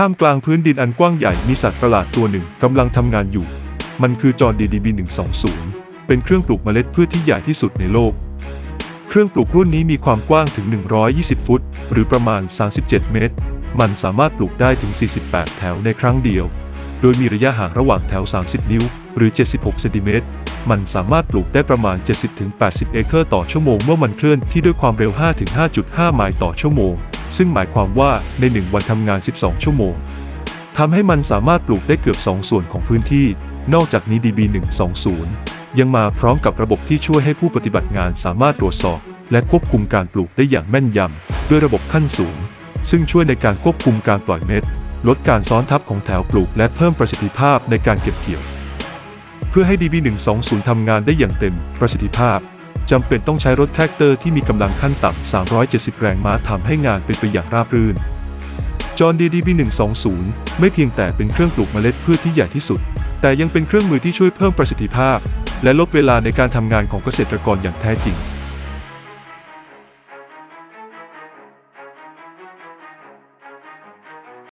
ท่ามกลางพื้นดินอันกว้างใหญ่มีสัตว์ประหลาดตัวหนึ่งกำลังทำงานอยู่ มันคือจอร์ DDB 120 เป็นเครื่องปลูกเมล็ดพืชที่ใหญ่ที่สุดในโลก เครื่องปลูกรุ่นนี้มีความกว้างถึง 120 ฟุต หรือประมาณ 37 เมตร มันสามารถปลูกได้ถึง 48 แถวในครั้งเดียว โดยมีระยะห่างระหว่างแถว 30 นิ้ว หรือ 76 เซนติเมตร มันสามารถปลูกได้ประมาณ 70-80 เอเคอร์ต่อชั่วโมงเมื่อมันเคลื่อนที่ด้วยความเร็ว 5-5.5 ไมล์ต่อชั่วโมง ซึ่งหมายความว่าใน 1 วันทำงาน 12 ชั่วโมงทำให้มันสามารถปลูกได้เกือบ 2 ส่วนของพื้นที่ นอกจากนี้ DB 120 ยังมาพร้อมกับระบบที่ช่วยให้ผู้ปฏิบัติงานสามารถตรวจสอบ และควบคุมการปลูกได้อย่างแม่นยำด้วยระบบขั้นสูง ซึ่งช่วยในการควบคุมการปล่อยเม็ด ลดการซ้อนทับของแถวปลูก และเพิ่มประสิทธิภาพในการเก็บเกี่ยว เพื่อให้ DB120 ทำงานได้อย่างเต็มประสิทธิภาพ จำเป็นต้องใช้รถแทรกเตอร์ที่มีกำลังขั้นต่ำ 370 แรงม้าทำให้งานเป็นไปอย่างราบรื่นจอห์น DDB 120 ไม่เพียงแต่เป็นเครื่องปลูกเมล็ดพืชที่ใหญ่ที่สุด แต่ยังเป็นเครื่องมือที่ช่วยเพิ่มประสิทธิภาพ และลดเวลาในการทำงานของเกษตรกรอย่างแท้จริง